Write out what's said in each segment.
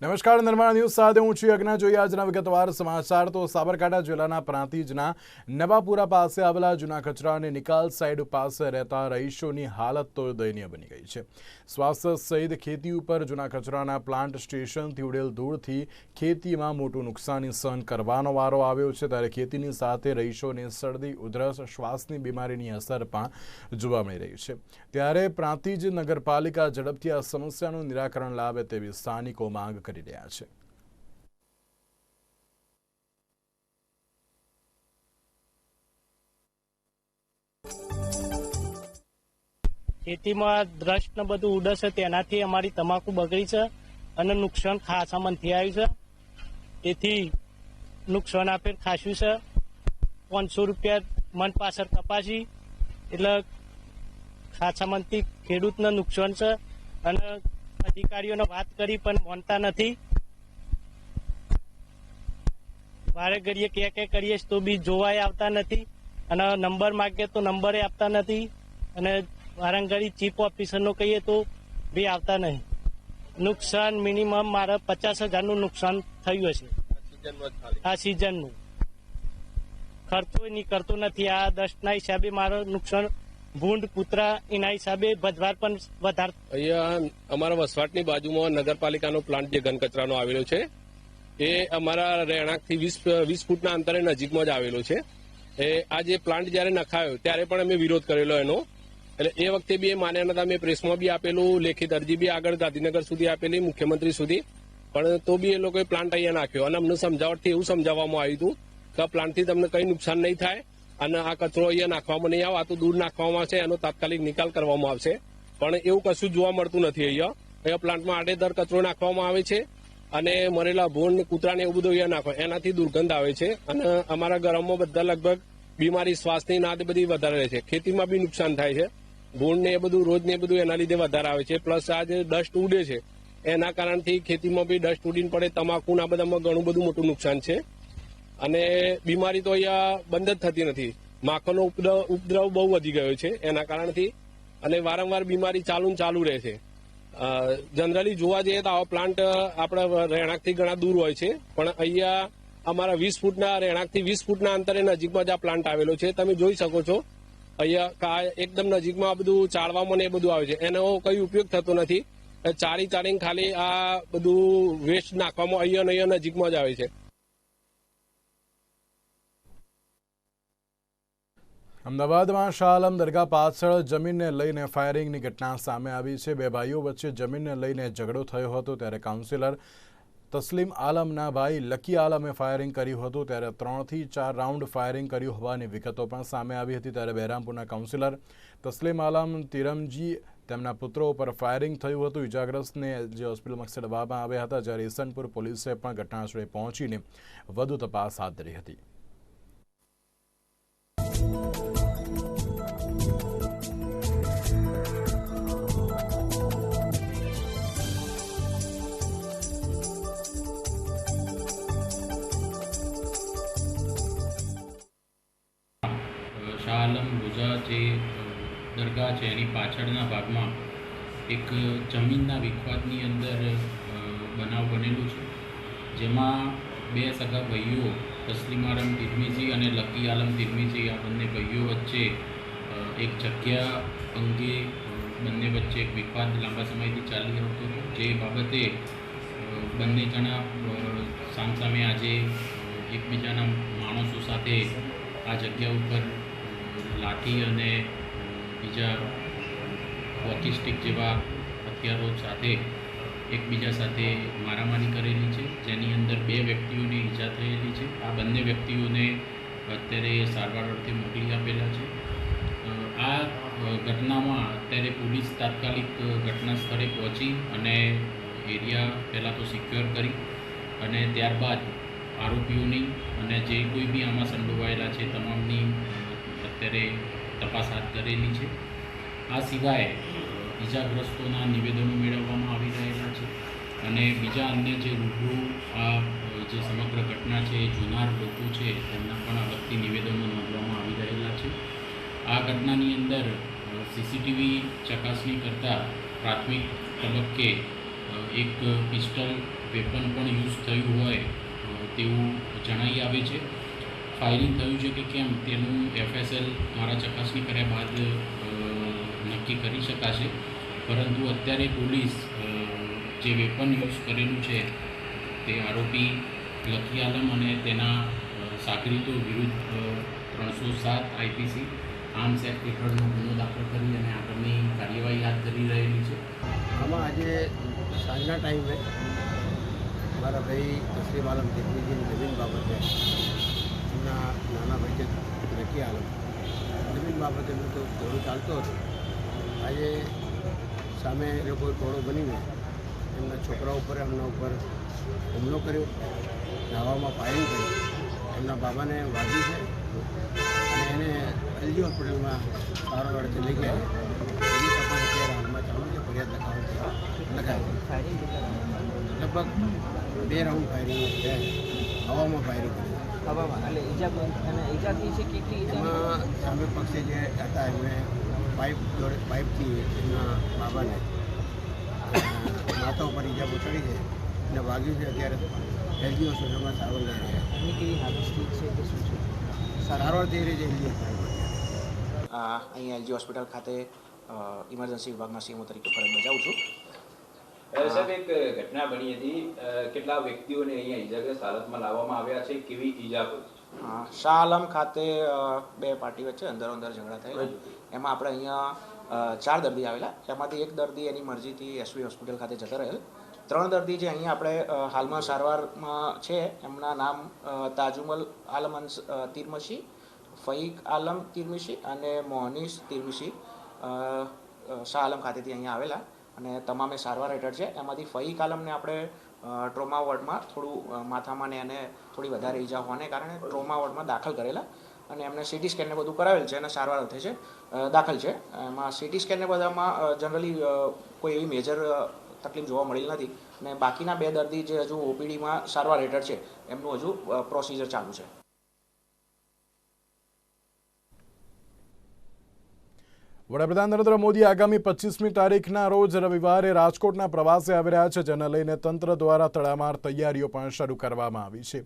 નમસ્કાર, નિર્માણ ન્યૂઝ સાથે હું છું યજ્ઞ. જોઈએ આજના વિગતવાર સમાચાર. તો સાબરકાંઠા જિલ્લાના પ્રાંતિજના નવાપુરા પાસે આવેલા જૂના કચરાની નિકાલ સાઇડ પાસે રહેતા રહીશોની હાલત તો દયનીય બની ગઈ છે. સ્વાસ્થ્ય સહિત ખેતી ઉપર જૂના કચરાના પ્લાન્ટ સ્ટેશનથી ઉડેલ ધૂળથી ખેતીમાં મોટું નુકસાની સહન કરવાનો વારો આવ્યો છે. ત્યારે ખેતીની સાથે રહીશોને શરદી, ઉધરસ, શ્વાસની બીમારીની અસર પણ જોવા મળી રહી છે. ત્યારે પ્રાંતિજ નગરપાલિકા ઝડપથી આ સમસ્યાનું નિરાકરણ લાવે તેવી સ્થાનિકો માંગ કરી રહ્યા છે. ખેતીમાં દ્રષ્ટ ને બધું ઉડે છે, તેનાથી અમારી તમાકુ બગડી છે અને નુકસાન ખાસા મનથી આવ્યું છે. તેથી નુકસાન આપે ખાસ્યું છે. પાંચસો રૂપિયા મન પાછળ કપાસી, એટલે ખાસા મનથી ખેડૂતને નુકસાન છે અને અધિકારીઓને વાત કરી, પણ માનતા નથી. વારે ઘડીએ કે કે કરીએ તો બી જોવાય આવતા નથી. અને નંબર માગે તો નંબરે આપતા નથી. અને વારંગડી ચીફ ઓફિસરનો કહીએ તો બી આવતા નહીં. નુકસાન મિનિમમ મારે પચાસ હજારનું નુકસાન થયું હશે. આ સિઝનનું. ખર્ચો નહીં કરતો નથી. આ દસના હિસાબે મારો નુકસાન ભૂંડ, કૂતરા, એના હિસાબે ભજવાર પણ વધાર અહીંયા અમારા વસવાટની બાજુમાં નગરપાલિકાનો પ્લાન્ટ જે ઘન કચરાનો આવેલો છે, એ અમારા રહેણાંકથી વીસ વીસ ફૂટના અંતરે નજીકમાં જ આવેલો છે. એ આ જે પ્લાન્ટ જ્યારે નખાયો, ત્યારે પણ અમે વિરોધ કરેલો એનો. એટલે એ વખતે બી એ માન્યા નતા મેં પ્રેસમાં બી આપેલું, લેખિત અરજી બી આગળ ગાંધીનગર સુધી આપેલી, મુખ્યમંત્રી સુધી. પણ તો બી એ લોકોએ પ્લાન્ટ અહીંયા નાખ્યો. અને અમને સમજાવટથી એવું સમજાવવામાં આવ્યું હતું કે આ પ્લાન્ટથી તમને કંઈ નુકસાન નહીં થાય. અને આ કચરો અહીંયા નાખવામાં નહીં આવે, આ તો દૂર નાખવામાં આવશે, એનો તાત્કાલિક નિકાલ કરવામાં આવશે. પણ એવું કશું જોવા મળતું નથી અહીંયા. અહીંયા પ્લાન્ટમાં આડેધર કચરો નાખવામાં આવે છે અને મરેલા ભૂંડ કૂતરાને એવું બધું અહીંયા નાખો. એનાથી દુર્ગંધ આવે છે અને અમારા ગરમમાં બધા લગભગ બીમારી, શ્વાસની ના તે બધી વધારે રહે છે. ખેતીમાં બી નુકસાન થાય છે. ભૂંડ ને એ બધું, રોજ ને એ બધું એના લીધે વધારે આવે છે. પ્લસ આ જે ડસ્ટ ઉડે છે. એના કારણથી ખેતીમાં બી ડસ્ટ ઉડીને પડે તમાકુના બધામાં ઘણું બધું મોટું નુકસાન છે. અને બીમારી તો અહીંયા બંધ જ થતી નથી. માખોનો ઉપદ્રવ બહુ વધી ગયો છે એના કારણથી. અને વારંવાર બીમારી ચાલુ ચાલુ રહે છે. જનરલી જોવા જઈએ તો આવો પ્લાન્ટ આપણા રહેણાંકથી ઘણા દૂર હોય છે. પણ અહીંયા અમારા વીસ ફૂટના રહેણાંકથી વીસ ફૂટના અંતરે નજીકમાં જ આ પ્લાન્ટ આવેલો છે. તમે જોઈ શકો છો. અહીંયા એકદમ નજીકમાં આ બધું ચાળવામાં ને એ બધું આવે છે. એનો કઈ ઉપયોગ થતો નથી. ચારી ચારીને ખાલી આ બધું વેસ્ટ નાખવામાં અહીંયા અહીંયા નજીકમાં જ આવે છે. અમદાવાદમાં શાહ આલમ દરગાહ પાછળ જમીનને લઈને ફાયરિંગની ઘટના સામે આવી છે. બે ભાઈઓ વચ્ચે જમીનને લઈને ઝઘડો થયો હતો ત્યારે કાઉન્સિલર તસ્લીમ આલમના ભાઈ લકી આલમે ફાયરિંગ કર્યું હતું ત્યારે ત્રણથી ચાર રાઉન્ડ ફાયરિંગ કર્યું હોવાની વિગતો પણ સામે આવી હતી ત્યારે બહેરામપુરના કાઉન્સિલર તસ્લીમ આલમ તિરમજી તેમના પુત્રો ઉપર ફાયરિંગ થયું હતું. ઇજાગ્રસ્તને જે હોસ્પિટલમાં ખસેડવામાં આવ્યા હતા જ્યારે ઈસનપુર પોલીસે પણ ઘટનાસ્થળે પહોંચીને વધુ તપાસ હાથ ધરી હતી. શાહ ગુજા જે દરગાહ છે, એની પાછળના ભાગમાં એક જમીનના વિખવાદની અંદર બનાવ બનેલું છે. જેમાં બે સગા ભાઈઓ તસ્લીમ આલમ તિરમીજી અને લકી આલમ તિરમીજી આ બંને ભાઈઓ વચ્ચે એક જગ્યા અંગે બંને વચ્ચે એક વિવાદ લાંબા સમયથી ચાલી આવતો હતો જે બાબતે બંને જણા સામસામે આજે એકબીજાના માણસો સાથે આ જગ્યા ઉપર લાઠી અને બીજા વોકી જેવા હથિયારો સાથે એકબીજા સાથે મારામારી કરેલી છે, જેની અંદર બે વ્યક્તિઓને ઈજા થયેલી છે. આ બંને વ્યક્તિઓને અત્યારે સારવાર અર્થે મોકલી આપેલા છે. આ ઘટનામાં અત્યારે પોલીસ તાત્કાલિક ઘટના સ્થળે પહોંચી અને એરિયા પહેલાં તો સિક્યોર કરી અને ત્યારબાદ આરોપીઓની અને જે કોઈ બી આમાં સંડોવાયેલા છે, તમામની અત્યારે તપાસ હાથ ધરેલી છે. આ સિવાય ઈજાગ્રસ્તોના નિવેદનો મેળવવામાં આવી રહેલા છે અને બીજા અન્ય જે રૂબરૂ આ જે સમગ્ર ઘટના છે, એ જોનાર લોકો છે તેમના પણ આ વખતે નિવેદનો નોંધવામાં આવી રહેલા છે. આ ઘટનાની અંદર સીસીટીવી ચકાસણી કરતાં પ્રાથમિક તબક્કે એક પિસ્ટલ વેપન પણ યુઝ થયું હોય તેવું જણાઈ આવે છે. ફાયરિંગ થયું છે કે કેમ, તેનું એફએસએલ દ્વારા ચકાસણી કર્યા બાદ નક્કી કરી શકાશે. પરંતુ અત્યારે પોલીસ જે વેપન યુઝ કરેલું છે, તે આરોપી લકી આલમ અને તેના સાગરીતો વિરુદ્ધ ત્રણસો સાત આઈપીસી આર્મ્સ એક્ટ હેઠળનો ગુનો દાખલ કરી અને આગળની કાર્યવાહી હાથ ધરી રહેલી છે. આમાં આજે સાંજના ટાઈમે મારા ભાઈ તસલીમ આલમ જેટલીજીની જમીન બાબતે એમના નાના ભાઈ જે નકી આલમ. જમીન બાબતે એમનું તો ઘોડો ચાલતો હતો. આજે સામે એ ઘોડો ઘોડો બનીને એમના છોકરા ઉપર એમના ઉપર હુમલો કર્યો. નાવામાં ફાયરિંગ કરી. એમના બાબાને વાગ્યું છે. અને એને એલજી હોસ્પિટલમાં સારવાર અર્થે લઈ ગયા. એની તપાસ અત્યારે હાલમાં ચાલુ છે ફરિયાદ લખાવવાની લખાય લગભગ બે રાઉન્ડ ફાયરિંગ છે. હવામાં ફાયરિંગ કરી. હવામાં. એટલે ઈજા અને ઈજા થઈ છે કેટલી એમાં સામે પક્ષે જે હતા એમને પાઇપ જોડે પાઇપથી એમના બાબાને માથા ઉપર ઈજા ચડી છે અને વાગ્યું છે અત્યારે એલજી હોસ્પિટલમાં સારવાર લઈ રહ્યા એની કેવી હાલત સ્થિત છે કે શું છે? સારવાર થઈ રહી છે એલજી હોસ્પિટલમાં અહીં એલજી હોસ્પિટલ ખાતે ઇમરજન્સી વિભાગમાં સીએમઓ તરીકે ફરજ બજાવું છું. સાહેબ એક ઘટના બની હતી. કેટલા વ્યક્તિઓને અહીંયા ઇજાગ્રસ્ત હાલતમાં લાવવામાં આવ્યા છે? કેવી ઈજા શાહ આલમ ખાતે બે પાર્ટી વચ્ચે અંદરો અંદર ઝઘડા થયેલા. એમાં આપણે અહીંયા ચાર દર્દી આવેલા. એમાંથી એક દર્દી એની મરજીથી એસવી હોસ્પિટલ ખાતે જતા રહેલ. ત્રણ દર્દી જે અહીંયા આપણે હાલમાં સારવારમાં છે એમના નામ તાજુમલ આલમ તિરમશી ફઈક આલમ તિરમિશી અને મોહનીશ અ, શાહ આલમ ખાતેથી અહીંયા આવેલા. અને તમામે સારવાર હેઠળ છે. એમાંથી ફઈક આલમને આપણે ટ્રોમા વોર્ડમાં થોડું માથામાં ને એને થોડી વધારે ઈજા હોવાને કારણે ટ્રોમા વોર્ડમાં દાખલ કરેલા. અને એમને સીટી સ્કેનને બધું કરાવેલ છે અને સારવાર થઈ છે દાખલ છે. એમાં સીટી સ્કેનને બધામાં જનરલી કોઈ એવી મેજર તકલીફ જોવા મળેલ નથી. અને બાકીના બે દર્દી જે હજુ ઓપીડીમાં સારવાર હેઠળ છે, એમનું હજુ પ્રોસિજર ચાલુ છે. વડાપ્રધાન નરેન્દ્ર મોદી આગામી પચીસમી તારીખના રોજ રવિવારે રાજકોટના પ્રવાસે આવી રહ્યા છે, જેને લઈને તંત્ર દ્વારા તડામાર તૈયારીઓ પણ શરૂ કરવામાં આવી છે.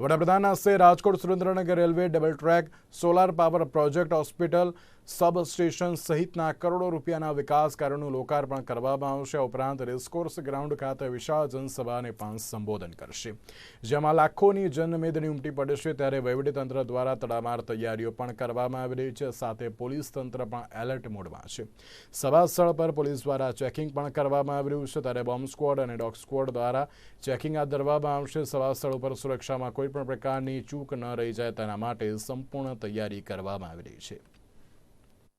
વડાપ્રધાન હસ્તે Rajkot Surendranagar railway double track, solar power project hospital sub station સહિતના કરોડો રૂપિયાના વિકાસ કાર્યોનું લોકાર્પણ કરવામાં આવશે. ઉપરાંત રેસકોર્સ ગ્રાઉન્ડ ખાતે વિશાળ જનસભાને પણ સંબોધન કરશે. જેમાં લાખોની જનમેદની ઉમટી પડશે ત્યારે વહીવટીતંત્ર દ્વારા તડામાર તૈયારીઓ પણ કરવામાં આવી રહી છે. સાથે પોલીસ તંત્ર પણ એલર્ટ મોડમાં છે. સભા સ્થળ પર પોલીસ દ્વારા ચેકિંગ પણ કરવામાં આવી રહ્યું છે. ત્યારે બોમ્બ સ્ક્વોડ અને ડોગ સ્ક્વોડ દ્વારા ચેકિંગ હાથ ધરવામાં આવશે. સભા સ્થળ ઉપર સુરક્ષામાં કોઈપણ પ્રકારની ચૂક ન રહી જાય તેના માટે સંપૂર્ણ તૈયારી કરવામાં આવી રહી છે.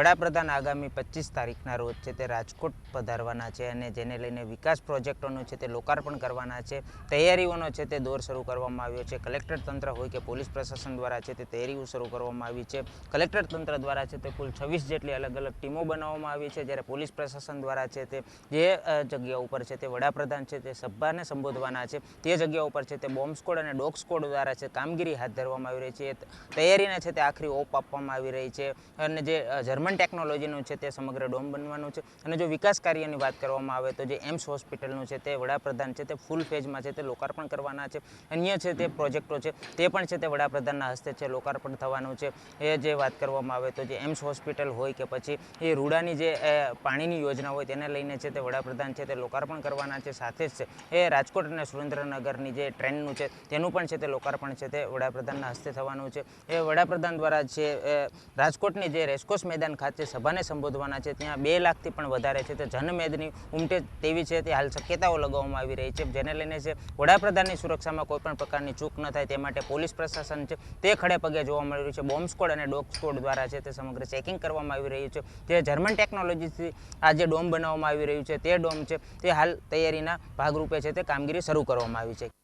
વડાપ્રધાન આગામી પચીસ તારીખના રોજ છે તે રાજકોટ પધારવાના છે અને જેને લઈને વિકાસ પ્રોજેક્ટોનું છે તે લોકાર્પણ કરવાના છે તૈયારીઓનો છે તે દોર શરૂ કરવામાં આવ્યો છે કલેક્ટર તંત્ર હોય કે પોલીસ પ્રશાસન દ્વારા છે તે તૈયારીઓ શરૂ કરવામાં આવી છે કલેક્ટર તંત્ર દ્વારા છે તે કુલ છવ્વીસ જેટલી અલગ અલગ ટીમો બનાવવામાં આવી છે જ્યારે પોલીસ પ્રશાસન દ્વારા છે તે જે જગ્યા ઉપર છે તે વડાપ્રધાન છે તે સભાને સંબોધવાના છે તે જગ્યા ઉપર છે તે બોમ્બ સ્કોડ અને ડોગ સ્કોડ દ્વારા છે કામગીરી હાથ ધરવામાં આવી રહી છે તૈયારીને છે તે આખરી ઓપ આપવામાં આવી રહી છે અને જે અ, જર્મન ટેકનોલોજીનું છે તે સમગ્ર ડોમ બનવાનું છે અને જો વિકાસ કાર્યની વાત કરવામાં આવે તો જે એમ્સ હોસ્પિટલનું છે તે વડાપ્રધાન છે તે ફૂલ ફેઝમાં છે તે લોકાર્પણ કરવાના છે અન્ય છે તે પ્રોજેક્ટો છે તે પણ છે તે વડાપ્રધાનના હસ્તે છે લોકાર્પણ થવાનું છે એ જે વાત કરવામાં આવે તો જે એમ્સ હોસ્પિટલ હોય કે પછી એ રૂડાની જે પાણીની યોજના હોય તેને લઈને છે તે વડાપ્રધાન છે તે લોકાર્પણ કરવાના છે સાથે જ છે એ રાજકોટ અને સુરેન્દ્રનગરની જે ટ્રેનનું છે તેનું પણ છે તે લોકાર્પણ છે તે વડાપ્રધાનના હસ્તે થવાનું છે એ વડાપ્રધાન દ્વારા છે રાજકોટની જે રેસકોર્સ મેદાન ખાતે સભાને સંબોધવાના છે. ત્યાં બે લાખથી પણ વધારે છે. તે જનમેદની ઉમટે તેવી છે. તે હાલ શક્યતાઓ લગાવવામાં આવી રહી છે. જેને લઈને છે, વડાપ્રધાનની સુરક્ષામાં કોઈપણ પ્રકારની ચૂક ન થાય તે માટે પોલીસ પ્રશાસન છે, તે ખડે પગે જોવા મળી રહ્યું છે. બોમ્બ સ્કોડ અને ડોગ સ્કોડ દ્વારા છે તે સમગ્ર ચેકિંગ કરવામાં આવી રહ્યું છે. તે જર્મન ટેકનોલોજીથી આ જે ડોમ બનાવવામાં આવી રહ્યું છે. તે ડોમ છે, તે હાલ તૈયારીના ભાગરૂપે છે. તે કામગીરી શરૂ કરવામાં આવી છે.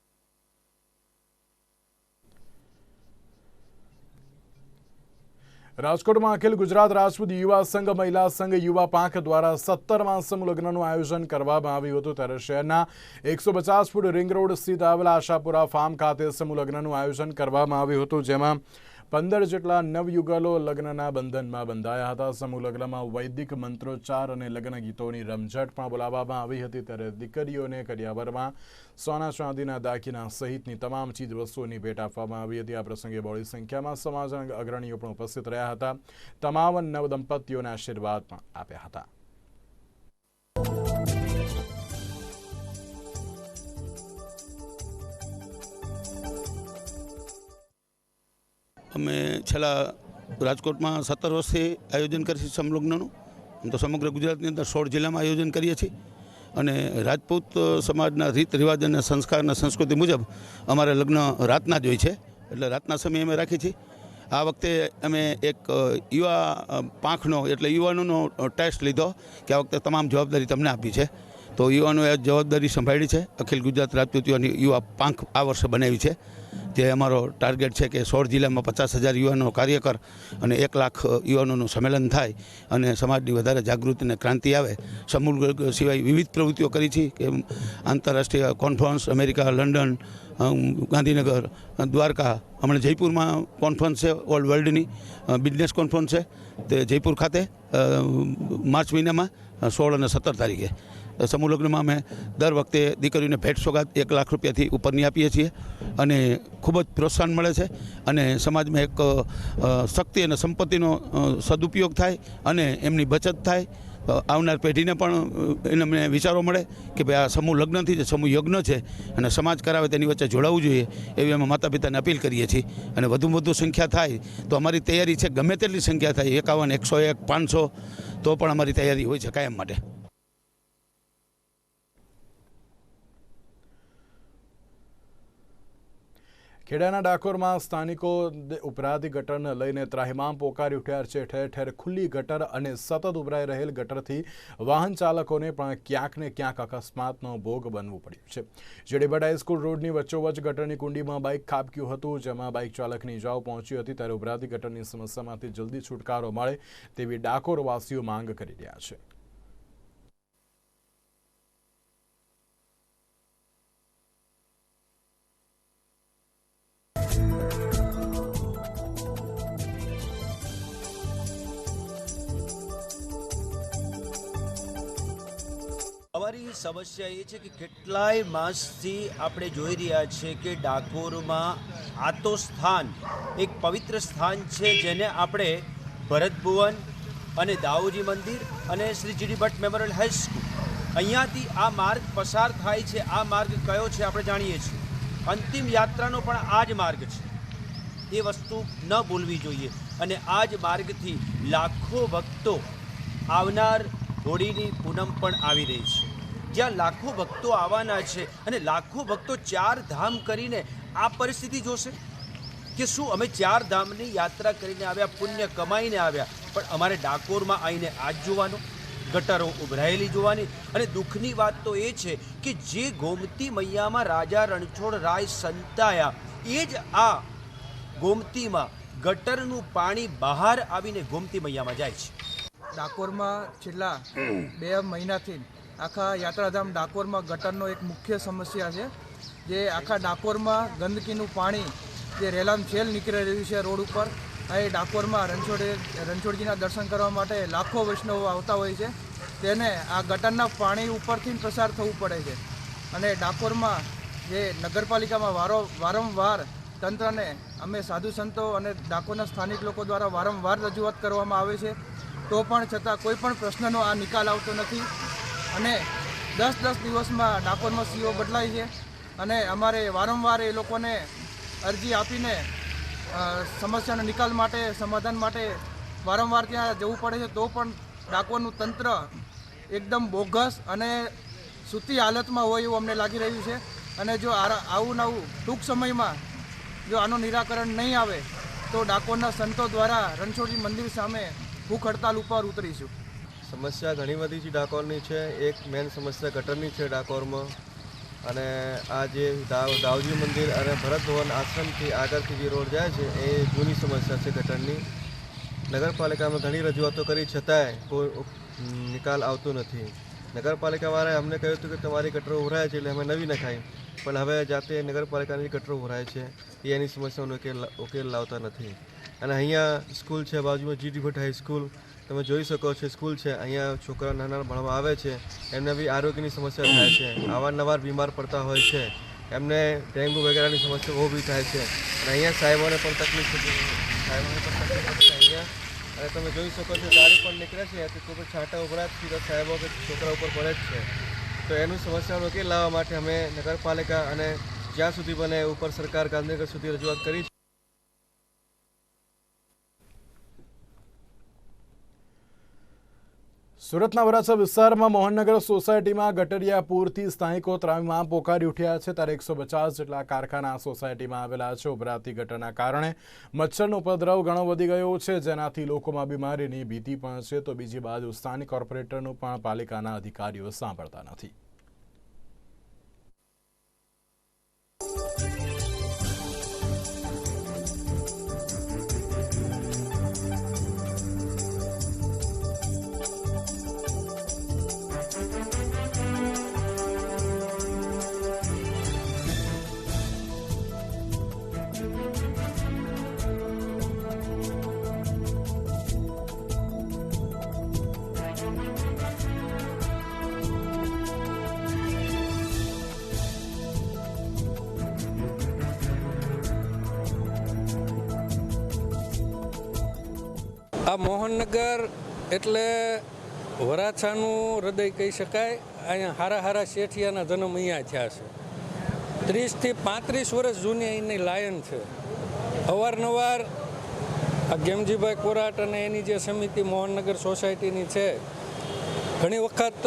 રાજકોટમાં અખિલ ગુજરાત રાજપૂત યુવા સંઘ, મહિલા સંઘ, યુવા પાંખ દ્વારા સત્તરમાં સમૂહ લગ્નનું આયોજન કરવામાં આવ્યું હતું ત્યારે શહેરના એકસો પચાસ ફૂટ રિંગ રોડ સ્થિત આવેલા આશાપુરા ફાર્મ ખાતે સમૂહ લગ્નનું આયોજન કરવામાં આવ્યું હતું, જેમાં પંદર જેટલા નવયુગલો લગ્નના બંધનમાં બંધાયા હતા. સમૂહ લગ્નમાં વૈદિક મંત્રોચ્ચાર અને લગ્ન ગીતોની રમઝટ પણ બોલાવવામાં આવી હતી. ત્યારે દીકરીઓને કરિયાવરમાં સોના ચાંદીના દાગીના સહિતની તમામ ચીજ વસ્તુઓની ભેટ આપવામાં આવી હતી. આ પ્રસંગે બહોળી સંખ્યામાં સમાજના અગ્રણીઓ પણ ઉપસ્થિત રહ્યા હતા. તમામ નવદંપતીઓને આશીર્વાદ પણ આપ્યા હતા. અમે છેલ્લા રાજકોટમાં સત્તર વર્ષથી આયોજન કરીએ છીએ સમલગ્નનું તો સમગ્ર ગુજરાતની અંદર સોળ જિલ્લામાં આયોજન કરીએ છીએ. અને રાજપૂત સમાજના રીત, રિવાજ અને સંસ્કાર અને સંસ્કૃતિ મુજબ અમારે લગ્ન રાતના જ હોય છે. એટલે રાતના સમયે અમે રાખીએ છીએ. આ વખતે અમે એક યુવા પાંખનો, એટલે યુવાનોનો ટેસ્ટ લીધો કે આ વખતે તમામ જવાબદારી તમને આપી છે. તો યુવાનોએ જવાબદારી સંભાળી છે. અખિલ ગુજરાત રાજપૂત યુવા પાંખ આ વર્ષે બનાવી છે. જે અમારો ટાર્ગેટ છે કે સોળ જિલ્લામાં પચાસ હજાર યુવાનો કાર્યકર અને એક લાખ યુવાનોનું સંમેલન થાય અને સમાજની વધારે જાગૃતિ અને ક્રાંતિ આવે. સમૂહ સિવાય વિવિધ પ્રવૃત્તિઓ કરી છે કે આંતરરાષ્ટ્રીય conference America, London Gandhinagar Dwarka. હમણાં જયપુરમાં કોન્ફરન્સ છે ઓલ વર્લ્ડની બિઝનેસ કોન્ફરન્સ છે તે જયપુર ખાતે માર્ચ મહિનામાં સોળ અને સત્તર તારીખે. સમૂહ લગ્નમાં અમે દર વખતે દીકરીઓને ભેટ સોગાદ એક લાખ રૂપિયાથી ઉપરની આપીએ છીએ અને ખૂબ જ પ્રોત્સાહન મળે છે અને સમાજમાં એક શક્તિ અને સંપત્તિનો સદુપયોગ થાય અને એમની બચત થાય. આવનાર પેઢીને પણ એને વિચારો મળે કે ભાઈ આ સમૂહ લગ્નથી જે સમૂહ યજ્ઞ છે અને સમાજ કરાવે તેની વચ્ચે જોડાવવું જોઈએ એવી અમે માતા પિતાને અપીલ કરીએ છીએ. અને વધુમાં વધુ સંખ્યા થાય તો અમારી તૈયારી છે, ગમે તેટલી સંખ્યા થાય, એકાવન, એકસો એક, પાંચસો, તો પણ અમારી તૈયારી હોય છે કાયમ માટે. ખેડાના ડાકોરમાં સ્થાનિકો ઉપરાધી ગટરને લઈને ત્રાહિમામ પોકારી ઉઠ્યા છે. ઠેર ઠેર ખુલ્લી ગટર અને સતત ઉભરાઈ રહેલ ગટરથી વાહન ચાલકોને પણ ક્યાંક ને ક્યાંક અકસ્માતનો ભોગ બનવું પડ્યું છે. જેડીબટ હાઈસ્કૂલ રોડની વચ્ચોવચ્ચ ગટરની કુંડીમાં બાઇક ખાબક્યું હતું, જેમાં બાઇક ચાલકની ઇજાઓ પહોંચી હતી ત્યારે ઉભરાતી ગટરની સમસ્યામાંથી જલ્દી છુટકારો મળે તેવી ડાકોરવાસીઓ માંગ કરી રહ્યા છે. સમસ્યા એ છે કે કેટલાય માસથી આપણે જોઈ રહ્યા છીએ કે ડાકોરમાં તો સ્થાન એક પવિત્ર સ્થાન છે જેને આપણે ભરત ભુવન અને દાઉજી મંદિર અને Shri GD Bhatt memorial high school અહીંયાથી આ માર્ગ પસાર થાય છે. આ માર્ગ કયો છે આપણે જાણીએ છીએ. અંતિમ યાત્રાનો પણ આ જ માર્ગ છે. એ વસ્તુ ન ભૂલવી જોઈએ. અને આ જ માર્ગથી લાખો ભક્તો આવનાર હોળીની પૂનમ પણ આવી રહી છે. જ્યાં લાખો ભક્તો આવવાના છે અને લાખો ભક્તો ચાર ધામ કરીને આ પરિસ્થિતિ જોશે કે શું અમે ચાર ધામની યાત્રા કરીને આવ્યા, પુણ્ય કમાઈને આવ્યા. પણ અમારે ડાકોરમાં આવીને આજ જોવાનું, ગટરો ઉભરાયેલી જોવાની અને દુઃખની વાત તો એ છે કે જે ગોમતી મૈયામાં રાજા રણછોડ રાય સંતાયા, એ જ આ ગોમતીમાં ગટરનું પાણી બહાર આવીને ગોમતી મૈયામાં જાય છે. ડાકોરમાં છેલ્લા બે મહિનાથી આખા યાત્રાધામ ડાકોરમાં ગટરનો એક મુખ્ય સમસ્યા છે, જે આખા ડાકોરમાં ગંદકીનું પાણી જે રેલામ છેલ નીકળી રહ્યું છે રોડ ઉપર અહીં ડાકોરમાં રણછોડે, રણછોડજીના દર્શન કરવા માટે લાખો વૈષ્ણવો આવતા હોય છે. તેને આ ગટરના પાણી ઉપરથી પસાર થવું પડે છે. અને ડાકોરમાં જે નગરપાલિકામાં વારો, વારંવાર તંત્રને, અમે સાધુ સંતો અને ડાકોરના સ્થાનિક લોકો દ્વારા વારંવાર રજૂઆત કરવામાં આવે છે, તો પણ છતાં કોઈ પણ પ્રશ્નનો આ નિકાલ આવતો નથી. અને દસ દસ દિવસમાં ડાકોરનો સીઓ બદલાય છે. અને અમારે વારંવાર એ લોકોને અરજી આપીને સમસ્યાનો નિકાલ માટે, સમાધાન માટે વારંવાર ત્યાં જવું પડે છે. તો પણ ડાકોરનું તંત્ર એકદમ બોગસ અને સૂતી હાલતમાં હોય એવું અમને લાગી રહ્યું છે. અને જો આવું નવું ટૂંક સમયમાં જો આનું નિરાકરણ નહીં આવે, તો ડાકોરના સંતો દ્વારા રણછોડજી મંદિર સામે ભૂખ હડતાલ ઉપર ઉતરીશું. સમસ્યા ઘણી બધી છે ડાકોરની છે. એક મેન સમસ્યા ગટરની છે ડાકોરમાં. અને આ જે દાવ, દાવજી મંદિર અને ભરત ભવન આશ્રમથી આગળથી જે રોડ જાય છે, એ જૂની સમસ્યા છે ગટરની. નગરપાલિકામાં ઘણી રજૂઆતો કરી, છતાંય કોઈ નિકાલ આવતો નથી. નગરપાલિકાવાળાએ અમને કહ્યું હતું કે તમારી ગટરો ઉભરાય છે એટલે અમે નવી નખાઈ. પણ હવે જાતે નગરપાલિકાની ગટરો ઉભરાય છે, એ એની સમસ્યાનો ઉકેલ ઉકેલ લાવતા નથી. અને અહીંયા સ્કૂલ છે, બાજુમાં જીડી ભટ્ટ હાઈસ્કૂલ તમે જોઈ શકો છો, સ્કૂલ છે, અહીંયા છોકરા નાના ભણવા આવે છે, એમને બી આરોગ્યની સમસ્યા થાય છે, અવારનવાર બીમાર પડતા હોય છે, એમને ડેન્ગુ વગેરેની સમસ્યા ઊભી થાય છે. અને અહીંયા સાહેબોને પણ તકલીફ થતી સાહેબોને પણ તકલીફ થતી અહીંયા. અને તમે જોઈ શકો છો ગાડી પણ નીકળે છે તો કોઈ છાંટા ઉભરા જ સાહેબો કે છોકરા ઉપર પડે જ છે. તો એનું સમસ્યાનો ઉકેલ લાવવા માટે અમે નગરપાલિકા અને જ્યાં સુધી બને ઉપર સરકાર, ગાંધીનગર સુધી રજૂઆત કરી છે. સુરતના વરાછા વિસ્તારમાં મોહનનગર સોસાયટીમાં ગટરિયા પૂરથી સ્થાનિકો ત્રાવીમાં પોકારી ઉઠ્યા છે. ત્યારે એકસો પચાસ જેટલા કારખાના સોસાયટીમાં આવેલા છે. ઉભરાતી ગટરના કારણે મચ્છરનો ઉપદ્રવ ઘણો વધી ગયો છે. જેનાથી લોકોમાં બીમારીની ભીતિ પણ છે. તો બીજી બાજુ સ્થાનિક કોર્પોરેટરનું પણ પાલિકાના અધિકારીઓ સાંભળતા નથી. આ મોહનનગર એટલે વરાછાનું હૃદય કહી શકાય. અહીંયા હારા હારા શેઠિયાના જન્મ અહીંયા થયા છે. ત્રીસથી પાંત્રીસ વર્ષ જૂની અહીંની લાયન છે. અવારનવાર આ ગેમજીભાઈ કોરાટ અને એની જે સમિતિ મોહનનગર સોસાયટીની છે, ઘણી વખત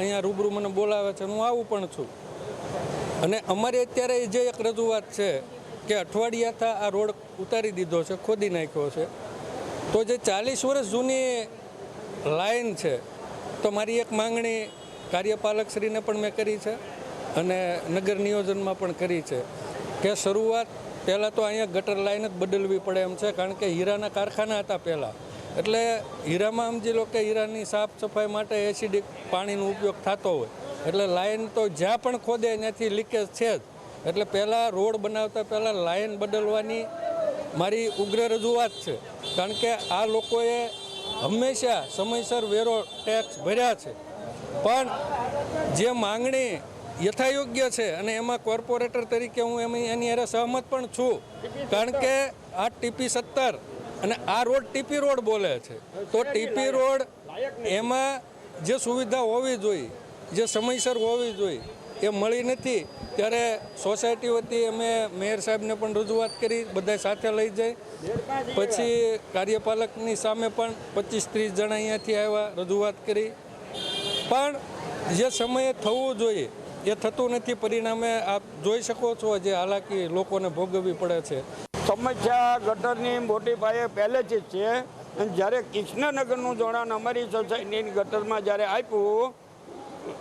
અહીંયા રૂબરૂ મને બોલાવે છે. હું આવું પણ છું. અને અમારી અત્યારે જે એક રજૂઆત છે કે અઠવાડિયાથી આ રોડ ઉતારી દીધો છે, ખોદી નાખ્યો છે. તો જે ચાલીસ વર્ષ જૂની લાઈન છે, તો મારી એક માંગણી કાર્યપાલકશ્રીને પણ મેં કરી છે અને નગર નિયોજનમાં પણ કરી છે કે શરૂઆત પહેલાં તો અહીંયા ગટર લાઈન જ બદલવી પડે એમ છે, કારણ કે હીરાના કારખાના હતા પહેલાં. એટલે હીરામાં સમજી લો કે હીરાની સાફ સફાઈ માટે એસિડિક પાણીનો ઉપયોગ થતો હોય, એટલે લાઈન તો જ્યાં પણ ખોદે ત્યાંથી લીકેજ છે જ. એટલે પહેલાં રોડ બનાવતા પહેલાં લાઈન બદલવાની મારી ઉગ્ર રજૂઆત છે. કારણ કે આ લોકોએ હંમેશા સમયસર વેરો ટેક્સ ભર્યા છે. પણ જે માંગણી યથાયોગ્ય છે અને એમાં કોર્પોરેટર તરીકે હું એમ એની અરે સહમત પણ છું. કારણ કે આ ટીપી સત્તર અને આ રોડ ટીપી રોડ બોલે છે. તો ટીપી રોડ એમાં જે સુવિધા હોવી જોઈએ, જે સમયસર હોવી જોઈએ એ મળી નથી. ત્યારે સોસાયટી વતી અમે મેયર સાહેબને પણ રજૂઆત કરી બધા સાથે લઈ જાય પછી કાર્યપાલકની સામે પણ પચીસ ત્રીસ જણા અહીંયાથી આવ્યા, રજૂઆત કરી. પણ જે સમયે થવું જોઈએ, એ થતું નથી. પરિણામે આપ જોઈ શકો છો જે હાલાકી લોકોને ભોગવવી પડે છે. સમસ્યા ગટરની મોટી પાયે પહેલેથી જ છે. અને જ્યારે કૃષ્ણનગરનું જોડાણ અમારી સોસાયટીની ગટરમાં જ્યારે આપ્યું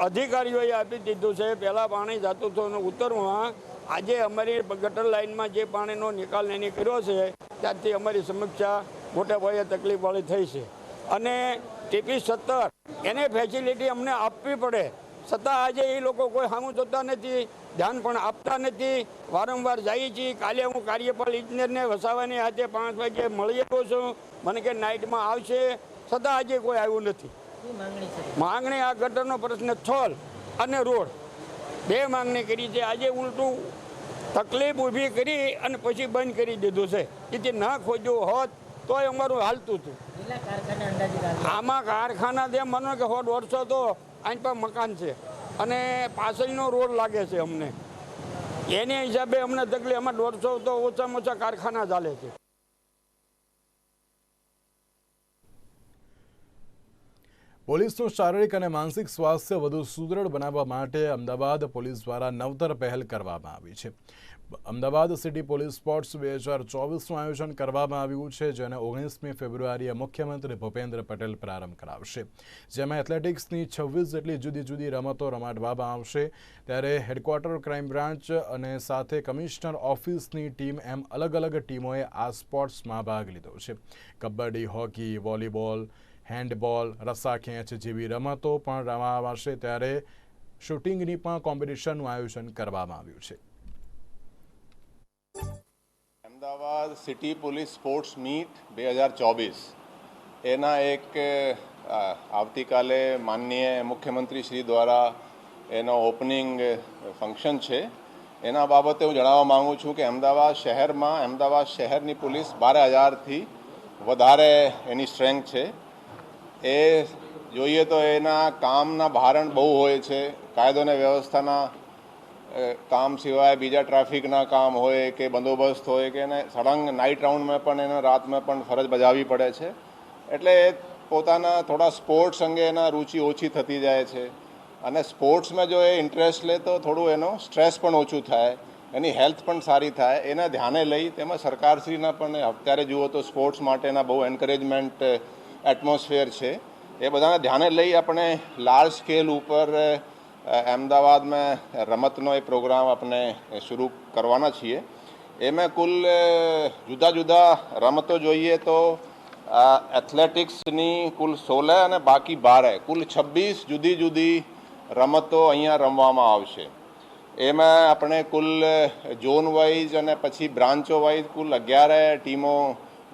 અધિકારીઓએ આપી દીધું છે. પહેલાં પાણી જતું હતું અને ઉત્તરમાં આજે અમારી ગટર લાઇનમાં જે પાણીનો નિકાલ એને કર્યો છે, ત્યાંથી અમારી સમીક્ષા મોટા પાયે તકલીફવાળી થઈ છે. અને ટીપી સત્તર, એને ફેસિલિટી અમને આપવી પડે. છતાં આજે એ લોકો કોઈ સામું જોતા નથી, ધ્યાન પણ આપતા નથી. વારંવાર જઈએ છીએ કાલે હું કાર્યપાલ ઇજનેરને વસાવાની આજે પાંચ વાગે મળી આવ્યો છું. મને કે નાઇટમાં આવશે. છતાં આજે કોઈ આવ્યું નથી. માંગણી આ ગટરનો પ્રશ્ન થોલ અને રોડ. બે માંગણી કરી છે. આજે ઉલટું તકલીફ ઊભી કરી અને પછી બંધ કરી દીધું છે. જેથી ન ખોજ્યું હોત તોય અમારું હાલતું હતું. આમાં કારખાના જે માનો કે સો દોઢસો તો અહીં પર મકાન છે. અને પાછળનો રોડ લાગે છે અમને. એની હિસાબે અમને તકલીફ. એમાં દોઢસો તો ઓછામાં ઓછા કારખાના ચાલે છે. પોલીસનું શારીરિક અને માનસિક સ્વાસ્થ્ય વધુ સુદૃઢ બનાવવા માટે અમદાવાદ પોલીસ દ્વારા નવતર પહેલ કરવામાં આવી છે. અમદાવાદ સિટી પોલીસ સ્પોર્ટ્સ બે હજાર ચોવીસનું આયોજન કરવામાં આવ્યું છે, જેને ઓગણીસમી ફેબ્રુઆરીએ મુખ્યમંત્રી ભૂપેન્દ્ર પટેલ પ્રારંભ કરાવશે. જેમાં એથ્લેટિક્સની છવ્વીસ જેટલી જુદી જુદી રમતો રમાડવામાં આવશે. ત્યારે હેડક્વાર્ટર, ક્રાઇમ બ્રાન્ચ અને સાથે કમિશનર ઓફિસની ટીમ એમ અલગ અલગ ટીમોએ આ સ્પોર્ટ્સમાં ભાગ લીધો છે. કબડ્ડી, હોકી, વોલીબોલ હેન્ડબોલ રસ્સા, ખેંચ જેવી રમતો પણ રમાવાશે ત્યારે શૂટિંગની પણ કોમ્પિટિશનનું આયોજન કરવામાં આવ્યું છે. Ahmedabad city police sports meet બે હજાર ચોવીસ. એના એક આવતીકાલે માનનીય મુખ્યમંત્રી શ્રી દ્વારા એનો ઓપનિંગ ફંક્શન છે. એના બાબતે હું જણાવવા માગું છું કે અમદાવાદ શહેરમાં, અમદાવાદ શહેરની પોલીસ બાર હજારથી વધારે એની સ્ટ્રેન્થ છે. એ જોઈએ તો એના કામના ભારણ બહુ હોય છે. કાયદો અને વ્યવસ્થાના કામ સિવાય બીજા ટ્રાફિકના કામ હોય કે બંદોબસ્ત હોય કે એને સળંગ નાઇટ રાઉન્ડમાં પણ એને રાતમાં પણ ફરજ બજાવવી પડે છે. એટલે પોતાના થોડા સ્પોર્ટ્સ અંગે એના રુચિ ઓછી થતી જાય છે. અને સ્પોર્ટ્સમાં જો એ ઇન્ટરેસ્ટ લે તો થોડું એનો સ્ટ્રેસ પણ ઓછું થાય. એની હેલ્થ પણ સારી થાય. એના ધ્યાને લઈ તેમાં સરકારશ્રીના પણ અત્યારે જુઓ તો સ્પોર્ટ્સ માટેના બહુ એન્કરેજમેન્ટ એટમોસ્ફિયર છે. એ બધાને ધ્યાને લઈ આપણે લાર્જ સ્કેલ ઉપર અમદાવાદમાં રમતનો એ પ્રોગ્રામ આપણે શરૂ કરવાના છીએ. એમાં કુલ જુદા જુદા રમતો જોઈએ તો એથ્લેટિક્સની કુલ સોળે અને બાકી બારે કુલ છવ્વીસ જુદી જુદી રમતો અહીંયા રમવામાં આવશે. એમાં આપણે કુલ ઝોન વાઇઝ અને પછી બ્રાન્ચો વાઇઝ કુલ અગિયાર ટીમો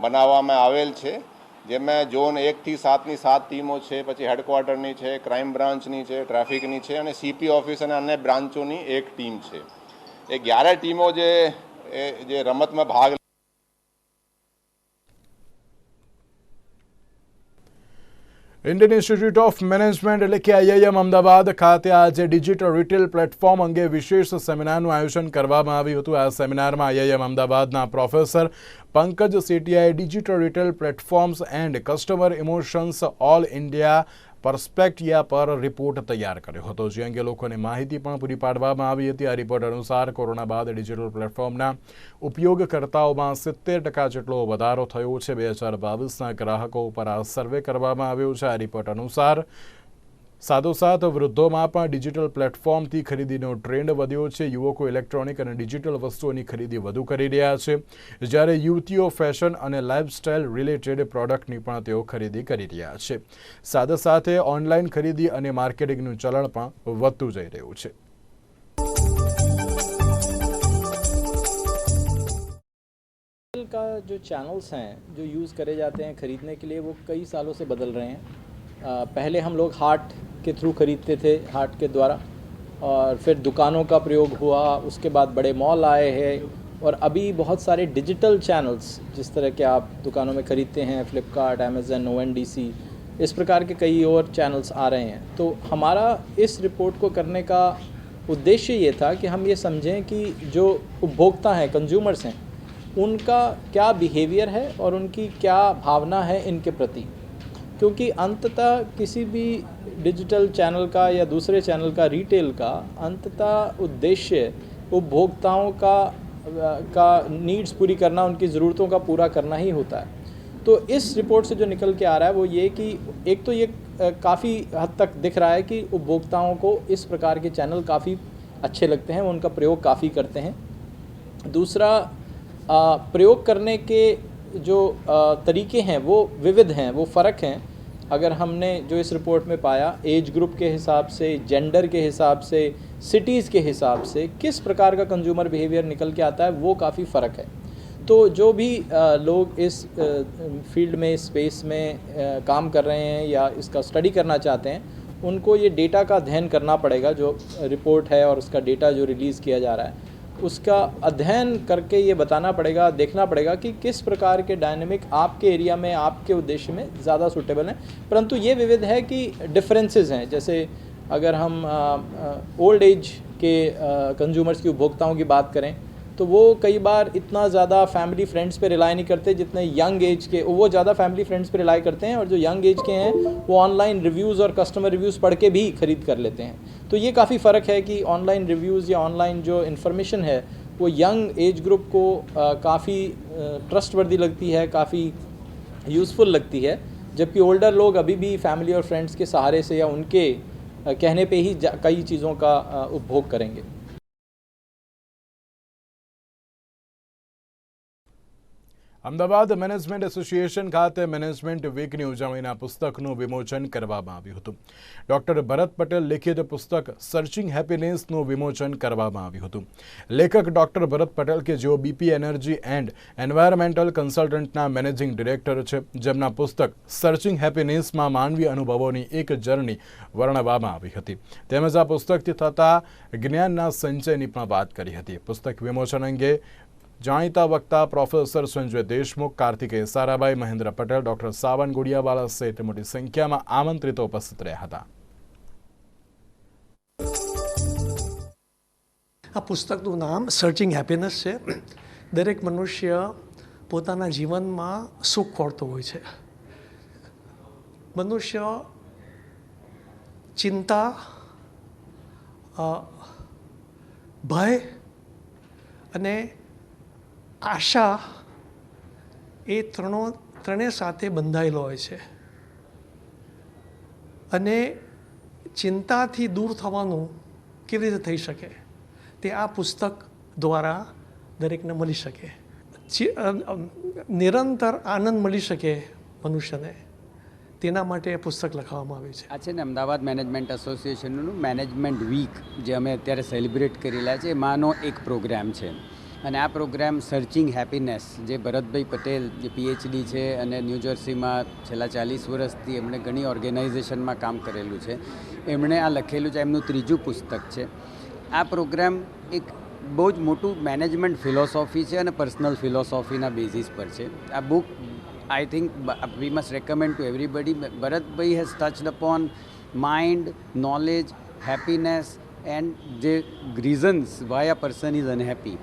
બનાવવામાં આવેલ છે. જેમાં ઝોન એકથી સાતની સાત ટીમો છે, પછી હેડક્વાર્ટરની છે, ક્રાઇમ બ્રાન્ચની છે, ટ્રાફિકની છે અને સીપી ઓફિસ અને અન્ય બ્રાન્ચોની એક ટીમ છે. એ ગ્યારેય ટીમો જે જે રમતમાં ભાગ ઇન્ડિયન ઇન્સ્ટિટ્યૂટ ઓફ મેનેજમેન્ટ એટલે કે આઈઆઈએમ અમદાવાદ ખાતે આજે ડિજિટલ રિટેલ પ્લેટફોર્મ અંગે વિશેષ સેમિનારનું આયોજન કરવામાં આવ્યું હતું. આ સેમિનારમાં આઈઆઈએમ અમદાવાદના professor Pankaj સેટિયાએ digital retail platforms and customer emotions all India perspective પર રિપોર્ટ તૈયાર કર્યો હતો. જે અંગે લોકોને માહિતી પણ પૂરી પાડવામાં આવી હતી. આ રિપોર્ટ અનુસાર કોરોના બાદ ડિજિટલ પ્લેટફોર્મના ઉપયોગકર્તાઓમાં સિત્તેર ટકા જેટલો વધારો થયો છે. બે હજાર બાવીસના ગ્રાહકો ઉપર આ સર્વે કરવામાં આવ્યો છે. આ રિપોર્ટ અનુસાર સાથોસાથ વૃદ્ધોમાં પણ ડિજિટલ પ્લેટફોર્મથી ખરીદીનો ટ્રેન્ડ વધ્યો છે યુવકો ઇલેક્ટ્રોનિક અને ડિજિટલ વસ્તુઓની ખરીદી વધુ કરી રહ્યા છે જ્યારે યુવતીઓ ફેશન અને લાઇફસ્ટાઇલ રિલેટેડ પ્રોડક્ટની પણ તેઓ ખરીદી કરી રહ્યા છે સાથે સાથે ઓનલાઈન ખરીદી અને માર્કેટિંગનું ચલણ પણ વધતું જઈ રહ્યું છે का जो चैनल्स हैं जो यूज़ करे जाते हैं ख़रीदने के लिए वो कई सालों से बदल रहे हैं अ, पहले हम लोग हाट के थ्रू ख़रीदते थे हाट के द्वारा। और फिर दुकानों का प्रयोग हुआ, उसके बाद बड़े मॉल आए हैं। और अभी बहुत सारे डिजिटल चैनल्स जिस तरह के आप दुकानों में ख़रीदते हैं फ्लिपकार्ट अमेज़न ओ इस प्रकार के कई और चैनल्स आ रहे हैं। तो हमारा इस रिपोर्ट को करने का उद्देश्य ये था कि हम ये समझें कि जो उपभोक्ता हैं कंज्यूमर्स हैं, उनका क्या बिहेवियर है और उनकी क्या भावना है इनके प्रति। क्योंकि अंततः किसी भी डिजिटल चैनल का या दूसरे चैनल का, रिटेल का, अंततः उद्देश्य उपभोक्ताओं का का नीड्स पूरी करना, उनकी ज़रूरतों का पूरा करना ही होता है। तो इस रिपोर्ट से जो निकल के आ रहा है वो ये कि एक तो ये काफ़ी हद तक दिख रहा है कि उपभोक्ताओं को इस प्रकार के चैनल काफ़ी अच्छे लगते हैं, उनका प्रयोग काफ़ी करते हैं। दूसरा प्रयोग करने के जो तरीके हैं वो विविध हैं, वो फ़र्क हैं। अगर हमने जो इस रिपोर्ट में पाया एज ग्रुप के हिसाब से जेंडर के हिसाब से सिटीज़ के हिसाब से, किस प्रकार का कंज्यूमर बिहेवियर निकल के आता है, वो काफ़ी फ़र्क है। तो जो भी लोग इस फ़ील्ड में स्पेस में काम कर रहे हैं या इसका स्टडी करना चाहते हैं, उनको ये डेटा का अध्ययन करना पड़ेगा, जो रिपोर्ट है और उसका डेटा जो रिलीज़ किया जा रहा है। उसका अध्ययन करके ये बताना पड़ेगा, देखना पड़ेगा कि किस प्रकार के डायनेमिक आपके एरिया में, आपके उद्देश्य में ज़्यादा सूटेबल हैं। परंतु ये विविध है कि डिफरेंसेस हैं। जैसे अगर हम ओल्ड एज के कंज्यूमर्स की उपभोक्ताओं की बात करें तो वो कई बार इतना ज़्यादा फैमिली फ्रेंड्स पे रिलाई नहीं करते जितने यंग एज के, वो ज़्यादा फैमिली फ्रेंड्स पे रिलाई करते हैं और जो यंग एज के हैं, वो ऑनलाइन रिव्यूज़ और कस्टमर रिव्यूज़ पढ़ के भी खरीद कर लेते हैं। तो ये काफ़ी फ़र्क है कि ऑनलाइन रिव्यूज़ या ऑनलाइन जो इन्फॉर्मेशन है, वो यंग एज ग्रुप को काफ़ी ट्रस्ट वर्दी लगती है, काफ़ी यूज़फुल लगती है, जबकि ओल्डर लोग अभी भी फैमिली और फ्रेंड्स के सहारे से या उनके कहने पे ही कई चीज़ों का उपभोग करेंगे। અમદાવાદ મેનેજમેન્ટ એસોસિએશન ખાતે મેનેજમેન્ટ વીકની ઉજવણીના પુસ્તકનું વિમોચન કરવામાં આવ્યું હતું. ડોક્ટર ભરત પટેલ લિખિત પુસ્તક સર્ચિંગ હેપીનેસનું વિમોચન કરવામાં આવ્યું હતું. લેખક ડોક્ટર ભરત પટેલ કે જેઓ બીપી એનર્જી એન્ડ એન્વાયરમેન્ટલ કન્સલ્ટન્ટના મેનેજિંગ ડિરેક્ટર છે, જેમના પુસ્તક સર્ચિંગ હેપીનેસમાં માનવીય અનુભવોની એક જર્ની વર્ણવવામાં આવી હતી. તેમજ આ પુસ્તકથી થતા જ્ઞાનના સંચયની પણ વાત કરી હતી. પુસ્તક વિમોચન અંગે જાણીતા વક્તા પ્રોફેસર સંજય દેશમુખ, કાર્તિકેય સારાભાઈ, મહેન્દ્ર પટેલ, ડોક્ટર સાવન ગુડિયાવાલા સહિત મોટી સંખ્યામાં આમંત્રિતો ઉપસ્થિત રહ્યા હતા. આ પુસ્તકનું નામ સર્ચિંગ હેપીનેસ છે. દરેક મનુષ્ય પોતાના જીવનમાં સુખ ખોળતો હોય છે. મનુષ્ય ચિંતા ભય અને આશા એ ત્રણો ત્રણેય સાથે બંધાયેલો હોય છે. અને ચિંતાથી દૂર થવાનું કેવી રીતે થઈ શકે? તે આ પુસ્તક દ્વારા દરેકને મળી શકે. નિરંતર આનંદ મળી શકે મનુષ્યને. તેના માટે એ પુસ્તક લખવામાં આવ્યું છે. આ છે ને અમદાવાદ મેનેજમેન્ટ એસોસિએશનનું મેનેજમેન્ટ વીક, જે અમે અત્યારે સેલિબ્રેટ કરી રહ્યા છે. એમાંનો એક પ્રોગ્રામ છે. અને આ પ્રોગ્રામ સર્ચિંગ હેપીનેસ જે ભરતભાઈ પટેલ, જે પીએચડી છે અને ન્યૂજર્સીમાં છેલ્લા ચાલીસ વર્ષથી એમણે ઘણી ઓર્ગેનાઇઝેશનમાં કામ કરેલું છે. એમણે આ લખેલું છે, એમનું ત્રીજું પુસ્તક છે. આ પ્રોગ્રામ એક બહુ જ મોટું મેનેજમેન્ટ ફિલોસોફી છે અને પર્સનલ ફિલોસોફીના બેઝિસ પર છે. આ book I think we must recommend to everybody Bharatbhai has touched upon mind knowledge happiness and the reasons why a person is unhappy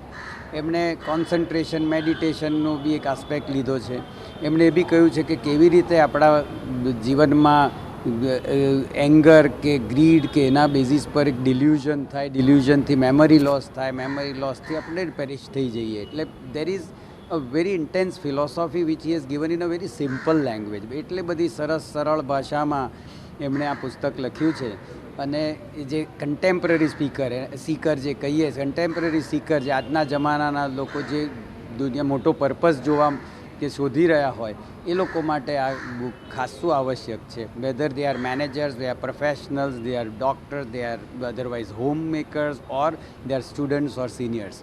એમણે કોન્સન્ટ્રેશન મેડિટેશનનો બી એક આસ્પેક્ટ લીધો છે. એમણે એ બી કહ્યું છે કે કેવી રીતે આપણા જીવનમાં એંગર કે ગ્રીડ કે એના બેઝિસ પર એક ડિલ્યુઝન થાય ડિલ્યુઝનથી મેમરી લોસ થાય મેમરી લોસથી આપણે પેરિશ થઈ જઈએ. એટલે there is a very intense philosophy which he given in a very simple language એટલે બધી સરસ, સરળ ભાષામાં એમણે આ પુસ્તક લખ્યું છે. અને જે કન્ટેમ્પરરી સ્પીકર સીકર જે કહીએ કન્ટેમ્પરરી સીકર જે આજના જમાનાના લોકો જે દુનિયા મોટો પર્પઝ જોવા કે શોધી રહ્યા હોય, એ લોકો માટે આ બુક ખાસું આવશ્યક છે. Whether they are managers they are professionals they are doctor they are otherwise home makers or they are students or seniors